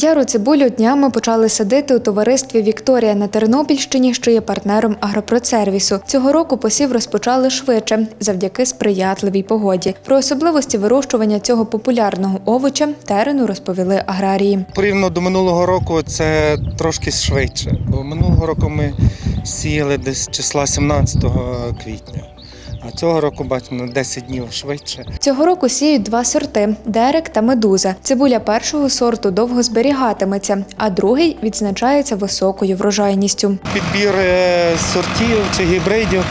Яру цибулю днями почали садити у товаристві Вікторія на Тернопільщині, що є партнером агропродсервісу. Цього року посів розпочали швидше завдяки сприятливій погоді. Про особливості вирощування цього популярного овоча терену розповіли аграрії. Порівняно до минулого року це трошки швидше, бо минулого року ми сіяли десь числа 17 квітня, а цього року бачимо на 10 днів швидше. Цього року сіють два сорти дерек та медуза. Цибуля першого сорту довго зберігатиметься, а другий відзначається високою врожайністю. Підбір е, сортів чи гібридів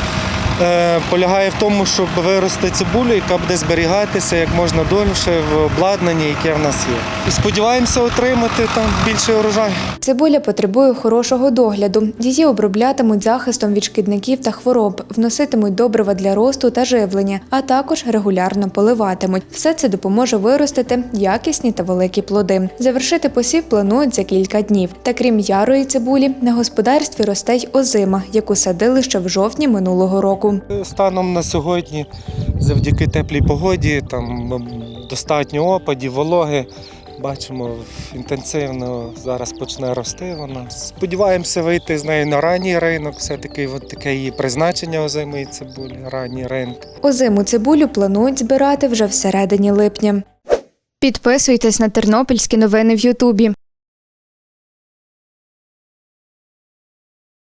полягає в тому, щоб вирости цибулю, яка буде зберігатися як можна довше в обладнанні, яке в нас є. Сподіваємося отримати там більший урожай. Цибуля потребує хорошого догляду. Її оброблятимуть захистом від шкідників та хвороб, вноситимуть добрива для росту та живлення, а також регулярно поливатимуть. Все це допоможе виростити якісні та великі плоди. Завершити посів планують за кілька днів. Та крім ярої цибулі, на господарстві росте й озима, яку садили ще в жовтні минулого року. Станом на сьогодні, завдяки теплій погоді, там достатньо опадів, вологи. Бачимо інтенсивно зараз почне рости вона. Сподіваємося вийти з нею на ранній ринок. Все-таки от таке її призначення озимої цибулі, ранній ринок. Озиму цибулю планують збирати вже всередині липня. Підписуйтесь на тернопільські новини в Ютубі.